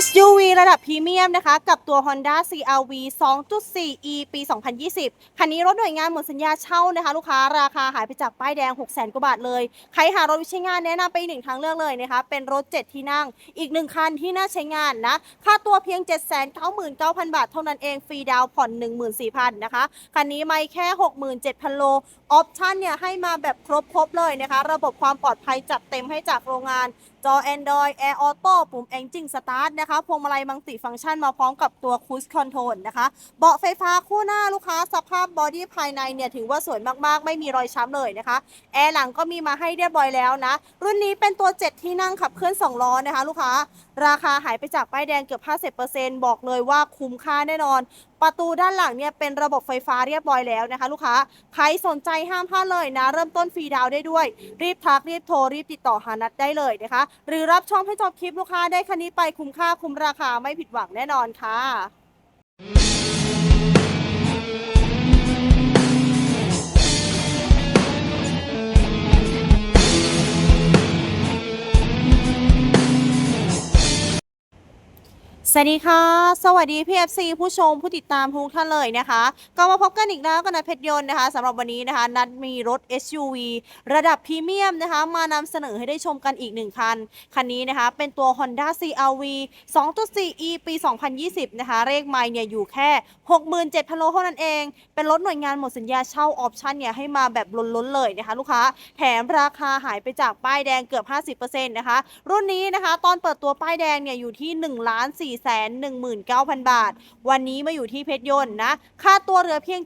SUV ระดับพรีเมียมนะคะ กับตัว Honda CRV 2.4e ปี 2020 คันนี้รถหน่วยงานหมดสัญญาเช่านะคะ ลูกค้าราคาหายไปจากป้ายแดง600,000กว่าบาทเลย ใครหารถใช้งานแนะนำไปอีกหนึ่งทางเลือกเลยนะคะ เป็นรถ 7 ที่นั่ง อีกหนึ่งคันที่น่าใช้งานนะ ค่าตัวเพียง 799,000 บาทเท่านั้นเอง ฟรีดาวน์ผ่อน 14,000 นะคะ คันนี้ไม่แค่ 67,000 โล ออปชั่นเนี่ยให้มาแบบครบๆเลยนะคะ ระบบความปลอดภัยจัดเต็มให้จากโรงงาน จอ Android Air Auto ปุ่ม Engine Start นะคะ พวงมาลัยมังติฟังก์ชันมาพร้อมกับตัว Cruise Control นะคะ เบาะไฟฟ้าคู่หน้าลูกค้าสภาพบอดี้ภายในเนี่ย ถือว่าสวยมากๆ ไม่มีรอยช้ำเลยนะคะ แอร์หลังก็มีมาให้เรียบร้อยแล้วนะ รุ่นนี้เป็นตัว 7 ที่นั่งขับเคลื่อน 2 ล้อนะคะ ลูกค้า ราคาหายไปจากป้ายแดงเกือบ 50%บอกเลยว่าคุ้มค่าแน่นอน ประตูด้านหลังเนี่ยเป็นระบบไฟฟ้าเรียบร้อยแล้วนะคะ ลูกค้าใครสนใจห้ามพลาดเลยนะ เริ่มต้นฟรีดาวน์ได้ด้วย รีบทักรีบโทรรีบติดต่อหานัดได้เลยนะคะ หรือรับชมให้จบคลิปลูกค้าได้คันนี้ไปคุ้มค่าคุ้มราคาไม่ผิดหวังแน่นอนค่ะ สวัสดีค่ะ สวัสดีพี่ FC ผู้ชมผู้ติดตามทุกท่านเลยนะคะ ก็มาพบกันอีกแล้วกับนัทเพชรยนต์นะคะสำหรับวันนี้นะคะ นัดมีรถ SUV ระดับพรีเมียมนะคะ มานำเสนอให้ได้ชมกันอีกหนึ่งคัน คันนี้นะคะ เป็นตัว Honda CRV 2.4e ปี 2020 นะคะ เลขไมล์เนี่ยอยู่แค่ 67,000 โลเท่านั้นเอง เป็นรถหน่วยงานหมดสัญญาเช่าออปชันเนี่ยให้มาแบบล้นๆเลยนะคะ ลูกค้าแถมราคาหายไปจากป้ายแดงเกือบ 50%นะคะรุ่นนี้นะคะ ตอนเปิดตัวป้ายแดงเนี่ยอยู่ที่1ล้าน4 4 1 9 0 0 0 บาท วันนี้มาอยู่ที่เพชรยนต์นะ ค่าตัวเหลือเพียง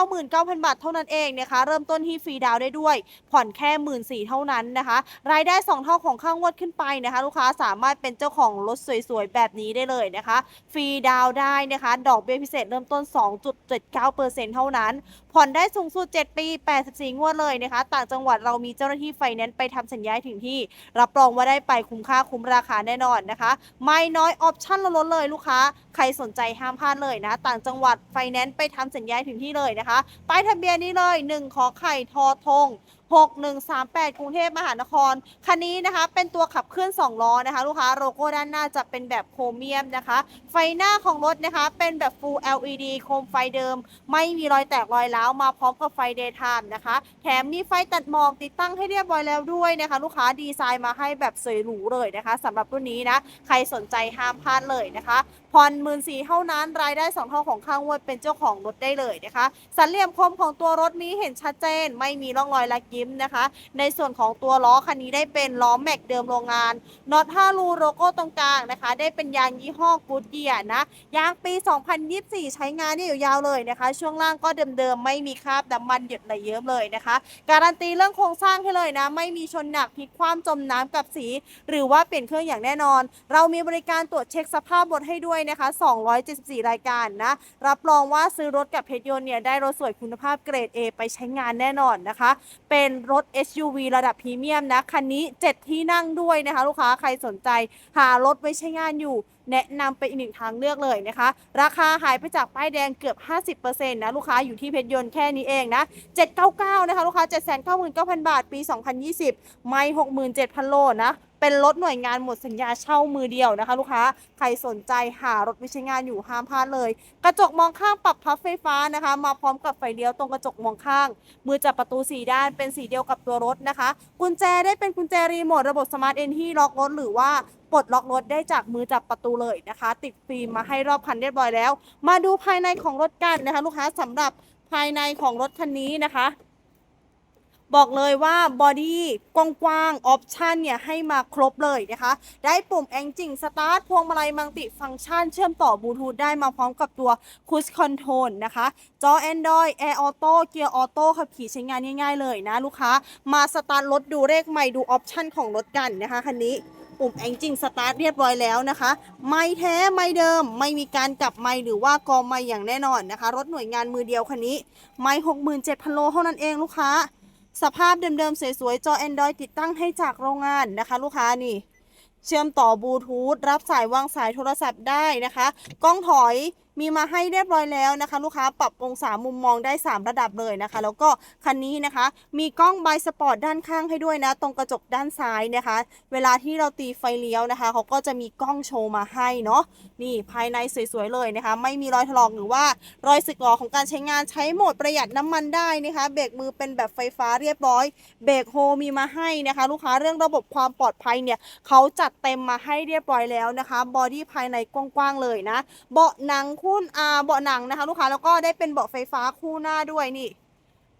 799,000 บาทเท่านั้นเองนะคะ เริ่มต้นที่ฟรีดาวได้ด้วย ผ่อนแค่1 4ื่นเท่านั้นนะคะ รายได้ 2 เท่าของข้างวดขึ้นไปนะคะ ลูกค้าสามารถเป็นเจ้าของรถสวยๆ แบบนี้ได้เลยนะคะ ฟรีดาวได้นะคะ ดอกเบี้ยพิเศษเริ่มต้น 2.79%เท่านั้น ผ่อนได้สูงสุด 7 ปี 84 งวดเลยนะคะ ต่างจังหวัดเรามีเจ้าหน้าที่ไฟแนนซ์ไปทำสัญญาให้ถึงที่ รับรองว่าได้ไปคุ้มค่าคุ้มราคาแน่นอนนะคะ ไม่น้อยออปชั่นล้นๆเลยลูกค้า ใครสนใจห้ามพลาดเลยนะ ต่างจังหวัดไฟแนนซ์ไปทำสัญญาถึงที่เลยนะคะป้ายทะเบียนนี้เลย1ขอไข่ทอทง6138 กรุงเทพมหานคร คันนี้นะคะ เป็นตัวขับเคลื่อน 2 ล้อนะคะ ลูกค้าโลโก้ด้านหน้าจะเป็นแบบโครเมียมนะคะ ไฟหน้าของรถนะคะ เป็นแบบ Full LED โคมไฟเดิม ไม่มีรอยแตกรอยร้าวมาพร้อมกับไฟเดย์ไทม์นะคะ แถมมีไฟตัดหมอกติดตั้งให้เรียบร้อยแล้วด้วยนะคะ ลูกค้าดีไซน์มาให้แบบสวยหรูเลยนะคะสำหรับรุ่นนี้นะ ใครสนใจห้ามพลาดเลยนะคะผ่อนหมื่นสี่เท่านั้น รายได้สองเท่าของข้างวดเป็นเจ้าของรถได้เลยนะคะ สันเหลี่ยมคมของตัวรถนี้เห็นชัดเจน ไม่มีร่องรอยลักยิ้มนะคะ ในส่วนของตัวล้อคันนี้ได้เป็นล้อแม็กเดิมโรงงานน็อต5รูโลโก้ตรงกลางนะคะ ได้เป็นยางยี่ห้อกูดเยียนะยางปี 2024 ใช้งานนี่อยู่ยาวเลยนะคะ ช่วงล่างก็เดิมๆไม่มีคราบน้ำมันหยดไหลเยิ้มเลยนะคะ การันตีเรื่องโครงสร้างให้เลยนะ ไม่มีชนหนักพลิกคว่ำจมน้ำกับสี หรือว่าเปลี่ยนเครื่องอย่างแน่นอน เรามีบริการตรวจเช็คสภาพรถให้ด้วยนะคะ 274 รายการนะ รับรองว่าซื้อรถกับเพชรยนต์เนี่ยได้รถสวยคุณภาพเกรด A ไปใช้งานแน่นอนนะคะ เป็นรถ SUV ระดับพรีเมียมนะ คันนี้ 7 ที่นั่งด้วยนะคะ ลูกค้าใครสนใจหารถไว้ใช้งานอยู่แนะนำไปอีกหนึ่งทางเลือกเลยนะคะ ราคาหายไปจากป้ายแดงเกือบ 50%นะลูกค้าอยู่ที่เพชรยนต์แค่นี้เองนะ 799 นะคะ ลูกค้า 799,000 บาท ปี 2020 ไม่ 67,000 โลนะเป็นรถหน่วยงานหมดสัญญาเช่ามือเดียวนะคะ ลูกค้าใครสนใจหารถว้ใช้งานอยู่ห้ามพลาดเลย กระจกมองข้างปรับพับไฟฟ้านะคะ มาพร้อมกับไฟเลี้ยวตรงกระจกมองข้าง มือจับประตูสีด้านเป็นสีเดียวกับตัวรถนะคะ กุญแจได้เป็นกุญแจรีโมทระบบสมาร์ทเอนที่ล็อกรถหรือว่าปลดล็อกรถได้จากมือจับประตูเลยนะคะ ติดฟิล์มมาให้รอบคันเรียบร้อยแล้ว มาดูภายในของรถกันนะคะ ลูกค้าสำหรับภายในของรถคันนี้นะคะ บอกเลยว่าบอดี้กว้างๆออปชันเนี่ยให้มาครบเลยนะคะ ได้ปุ่มแองจิงสตาร์ทพวงมาลัยมังติฟังก์ชัน เชื่อมต่อบลูทูธได้มาพร้อมกับตัวคูสคอนโทรลนะคะ จอ Android Air Auto เกียร์ออโต้ขับขี่ใช้งานง่ายๆเลยนะลูกค้า มาสตาร์ทรถดูเลขใหม่ดูออปชันของรถกันนะคะคันนี้ปุ่มแองจิงสตาร์ทเรียบร้อยแล้วนะคะ ไม่แท้ไม่เดิมไม่มีการกลับไม่หรือว่ากอไม่อย่างแน่นอนนะคะ รถหน่วยงานมือเดียวคันนี้ ไม่67,000โลเท่านั้นเองลูกค้า สภาพเดิมๆ สวยๆ จอ Android ติดตั้งให้จากโรงงานนะคะ ลูกค้านี่ เชื่อมต่อบลูทูธรับสายวางสายโทรศัพท์ได้นะคะ กล้องถอย มีมาให้เรียบร้อยแล้วนะคะ ลูกค้าปรับองศามุมมองได้ 3 ระดับเลยนะคะ แล้วก็คันนี้นะคะ มีกล้องไบสปอร์ตด้านข้างให้ด้วยนะ ตรงกระจกด้านซ้ายนะคะ เวลาที่เราตีไฟเลี้ยวนะคะเขาก็จะมีกล้องโชว์มาให้เนาะนี่ภายในสวยๆเลยนะคะ ไม่มีรอยถลอกหรือว่ารอยสึกหรอของการใช้งานใช้โหมดประหยัดน้ำมันได้นะคะ เบรกมือเป็นแบบไฟฟ้าเรียบร้อย เบรกโฮมีมาให้นะคะ ลูกค้าเรื่องระบบความปลอดภัยเนี่ยเขาจัดเต็มมาให้เรียบร้อยแล้วนะคะบอดี้ภายในกว้างๆเลยนะ เบาะหนังคู่อ่าเบาะหนังนะคะ ลูกค้าแล้วก็ได้เป็นเบาะไฟฟ้าคู่หน้าด้วยนี่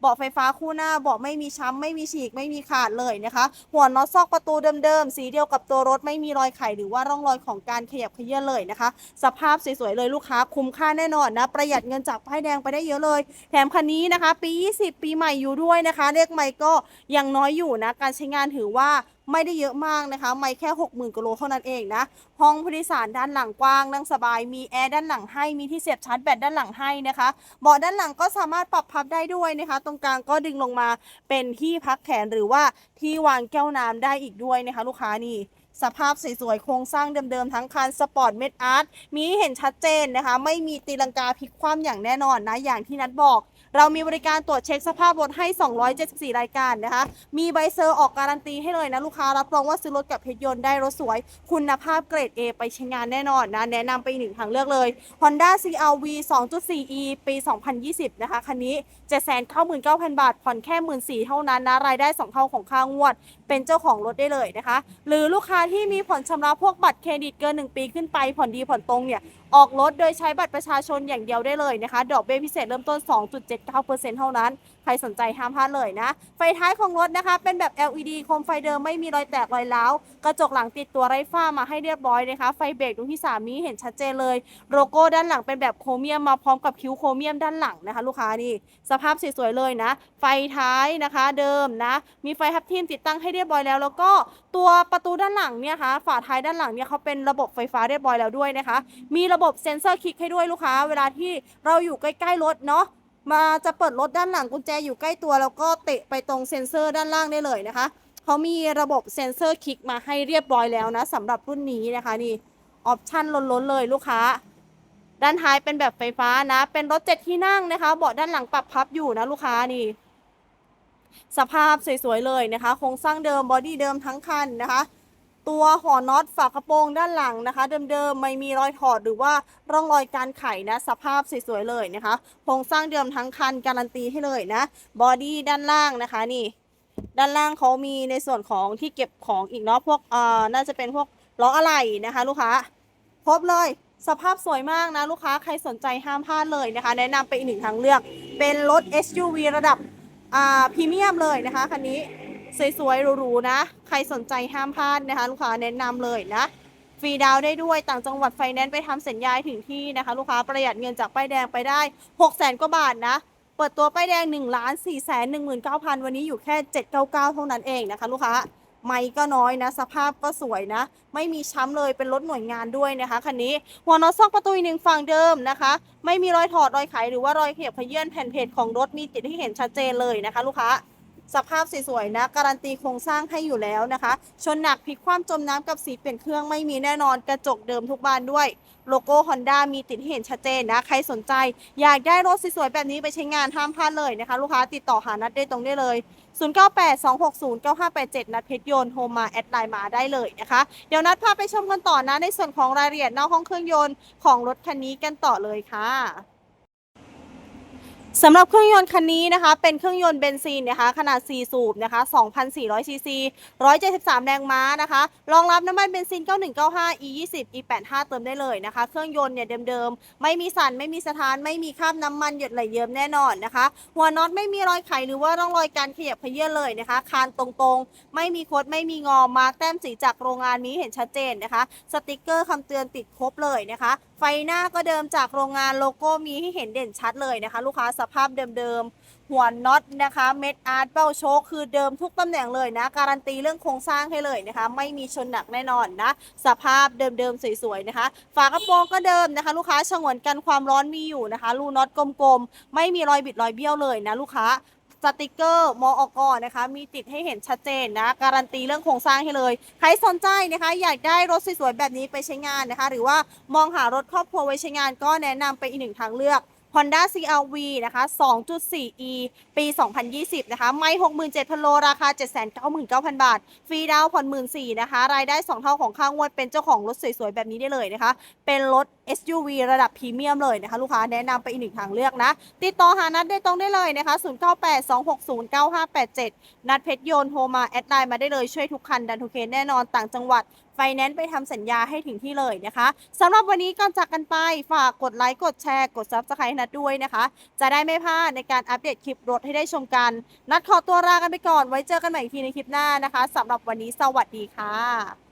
เบาะไฟฟ้าคู่หน้าเบาะไม่มีช้ำไม่มีฉีกไม่มีขาดเลยนะคะ หัวน็อตซอกประตูเดิมๆสีเดียวกับตัวรถไม่มีรอยไขหรือว่าร่องรอยของการขยับเขยื้อนเลยนะคะ สภาพสวยๆเลยลูกค้าคุ้มค่าแน่นอนนะ ประหยัดเงินจากป้ายแดงไปได้เยอะเลย แถมคันนี้นะคะ ปี 20 ปีใหม่อยู่ด้วยนะคะเลขไม่ก็ยังน้อยอยู่นะการใช้งานถือว่า ไม่ได้เยอะมากนะคะ ไม่แค่ 60,000กิโลเท่านั้นเองนะ ห้องผู้โดยสารด้านหลังกว้างนั่งสบาย มีแอร์ด้านหลังให้ มีที่เสียบชาร์จแบตด้านหลังให้นะคะ เบาะด้านหลังก็สามารถปรับพับได้ด้วยนะคะ ตรงกลางก็ดึงลงมาเป็นที่พักแขนหรือว่าที่วางแก้วน้ำได้อีกด้วยนะคะ ลูกค้านี่สภาพสวยๆ โครงสร้างเดิมๆ ทั้งคันสปอร์ตเมดอาร์ตมีเห็นชัดเจนนะคะ ไม่มีตีลังกาพลิกคว่ำอย่างแน่นอนนะ อย่างที่นัดบอก เรามีบริการตรวจเช็คสภาพรถให้ 274 รายการนะคะ มีใบเซอร์ออกการันตีให้เลยนะลูกค้า รับรองว่าซื้อรถกับเพชรยนต์ได้รถสวย คุณภาพเกรด A ไปใช้งานแน่นอนนะ แนะนำไปอีกหนึ่งทางเลือกเลย Honda CRV 2.4e ปี 2020 นะคะ คันนี้ 799,000 บาท ผ่อนแค่ 14,000เท่านั้นนะ รายได้ 2 เท่าของค่างวด เป็นเจ้าของรถได้เลยนะคะ หรือลูกค้าที่มีผ่อนชำระพวกบัตรเครดิตเกิน 1 ปีขึ้นไป ผ่อนดีผ่อนตรงเนี่ยออกรถโดยใช้บัตรประชาชนอย่างเดียวได้เลยนะคะ ดอกเบี้ยพิเศษเริ่มต้น 2.79%เท่านั้น ใครสนใจห้ามพลาดเลยนะ ไฟท้ายของรถนะคะ เป็นแบบ LED โคมไฟเดิมไม่มีรอยแตกรอยร้าว กระจกหลังติดตัวไร้ฝ้ามาให้เรียบร้อยนะคะ ไฟเบรกดวงที่ 3 นี้เห็นชัดเจนเลย โลโก้ด้านหลังเป็นแบบโครเมียมมาพร้อมกับคิ้วโครเมียมด้านหลังนะคะ ลูกค้านี่ สภาพสวยๆเลยนะ ไฟท้ายนะคะเดิมนะ มีไฟทับทิมติดตั้งให้เรียบร้อยแล้ว แล้วก็ตัวประตูด้านหลังเนี่ยค่ะฝาท้ายด้านหลังเนี่ยเขาเป็นระบบไฟฟ้าเรียบร้อยแล้วด้วยนะคะ มีระระบบเซ็นเซอร์คลิกให้ด้วยลูกค้า เวลาที่เราอยู่ใกล้ๆรถเนาะมาจะเปิดรถด้านหลังกุญแจอยู่ใกล้ตัว แล้วก็เตะไปตรงเซ็นเซอร์ด้านล่างได้เลยนะคะเขามีระบบเซ็นเซอร์คลิกมาให้เรียบร้อยแล้วนะสำหรับรุ่นนี้นะคะนี่ออปชั่นล้นๆเลยลูกค้า ด้านท้ายเป็นแบบไฟฟ้านะ เป็นรถเจ็ดที่นั่งนะคะ เบาะด้านหลังปรับพับอยู่นะลูกค้านี่ สภาพสวยๆเลยนะคะโครงสร้างเดิมบอดี้เดิมทั้งคันนะคะ ตัวหัวน็อตฝากระโปรงด้านหลังนะคะ เดิมๆไม่มีรอยถอดหรือว่าร่องรอยการไขนะสภาพสวยๆเลยนะคะโครงสร้างเดิมทั้งคันการันตีให้เลยนะบอดี้ด้านล่างนะคะนี่ ด้านล่างเขามีในส่วนของที่เก็บของอีกเนาะพวกเอ่อน่าจะเป็นพวกล้ออะไหล่นะคะ ลูกค้าครบเลยสภาพสวยมากนะ ลูกค้าใครสนใจห้ามพลาดเลยนะคะ แนะนำไปอีกหนึ่งทางเลือก เป็นรถ SUV ระดับอ่าพรีเมียมเลยนะคะคันนี้ สวยๆหรูๆนะ ใครสนใจห้ามพลาดนะคะ ลูกค้าแนะนำเลยนะฟรีดาวน์ได้ด้วยต่างจังหวัดไฟแนนซ์ไปทำสัญญาถึงที่นะคะ ลูกค้าประหยัดเงินจากป้ายแดงไปได้6 0 0 0 0 0กว่าบาทนะ เปิดตัวป้ายแดง1ล้าน4 1 9 0 0 0วันนี้อยู่แค่ 799 เท่านั้นเองนะคะ ลูกค้าไม่ก็น้อยนะ สภาพก็สวยนะ ไม่มีช้ำเลยเป็นรถหน่วยงานด้วยนะคะคันนี้ หัวน็อตซอกประตูอีกหนึ่งฝั่งเดิมนะคะ ไม่มีรอยถอดรอยไขหรือว่ารอยเขียบขยื่นแผ่นเพจของรถมีติดให้เห็นชัดเจนเลยนะคะ ลูกค้า สภาพสวยๆนะ การันตีโครงสร้างให้อยู่แล้วนะคะ ชนหนักพลิกคว่ำจมน้ำกับสีเปลี่ยนเครื่องไม่มีแน่นอนกระจกเดิมทุกบานด้วย โลโก้ Honda มีติดเห็นชัดเจนนะ ใครสนใจ อยากได้รถสวยๆแบบนี้ไปใช้งานห้ามพลาดเลยนะคะ ลูกค้าติดต่อหานัดได้ตรงได้เลย 0982609587 นัดเพชรยนต์โทรมาแอดไลน์มาได้เลยนะคะ เดี๋ยวนัดพาไปชมกันต่อนะในส่วนของรายละเอียดนอกห้องเครื่องยนต์ของรถคันนี้กันต่อเลยค่ะ สำหรับเครื่องยนต์คันนี้นะคะ เป็นเครื่องยนต์เบนซินนะคะขนาด 4 สูบนะคะ2,400ซีซี173 แรงม้านะคะ รองรับน้ำมันเบนซิน 9195 E20 E85 เติมได้เลยนะคะ เครื่องยนต์เนี่ยเดิมๆ ไม่มีสันไม่มีสะท้าน ไม่มีคราบน้ำมันหยดไหลเยิ้มแน่นอนนะคะ หัวน็อตไม่มีรอยไขหรือว่าร่องรอยการขยับเขยื้อนเลยนะคะ คานตรงๆ ไม่มีคดไม่มีงอมาแต้มสีจากโรงงานนี้เห็นชัดเจนนะคะ สติกเกอร์คำเตือนติดครบเลยนะคะ ไฟหน้าก็เดิมจากโรงงานโลโก้มีให้เห็นเด่นชัดเลยนะคะ ลูกค้าสภาพเดิมๆ หัวน็อตนะคะ เม็ดอาร์ตเป้าโชคคือเดิมทุกตำแหน่งเลยนะ การันตีเรื่องโครงสร้างให้เลยนะคะ ไม่มีชนหนักแน่นอนนะ สภาพเดิมๆ สวยๆนะคะ ฝากระโปรงก็เดิมนะคะ ลูกค้าฉงวนกันความร้อนมีอยู่นะคะรูน็อตกลมๆ ไม่มีรอยบิดรอยเบี้ยวเลยนะลูกค้า สติกเกอร์มออกนะคะ มีติดให้เห็นชัดเจนนะ การันตีเรื่องโครงสร้างให้เลย ใครสนใจนะคะ อยากได้รถสวยๆแบบนี้ไปใช้งานนะคะ หรือว่ามองหารถครอบครัวไว้ใช้งาน ก็แนะนำไปอีกหนึ่งทางเลือก Honda CRV นะคะ 2.4e ปี 2020 นะคะ ไม่ 67,000 โล ราคา 799,000 บาท ฟรีดาวน์ผ่อน 14,000นะคะ รายได้ 2 เท่าของค่างวด เป็นเจ้าของรถสวยๆ แบบนี้ได้เลยนะคะ เป็นรถ SUV ระดับพรีเมียมเลยนะคะ ลูกค้าแนะนำไปอีกหนึ่งทางเลือกนะ ติดต่อหานัดได้ตรงได้เลยนะคะ 0982609587 นัดเพชรโยนโทรมา แอดไลน์มาได้เลยช่วยทุกคันดันทุกเคสแน่นอนต่างจังหวัดไฟแนนซ์ไปทำสัญญาให้ถึงที่เลยนะคะสำหรับวันนี้ก่อนจากกันไปฝากกดไลค์กดแชร์ กด Subscribe ให้นัดด้วยนะคะ จะได้ไม่พลาดในการอัปเดตคลิปรถให้ได้ชมกัน นัดขอตัวลากันไปก่อนไว้เจอกันใหม่อีกทีในคลิปหน้านะคะสำหรับวันนี้สวัสดีค่ะ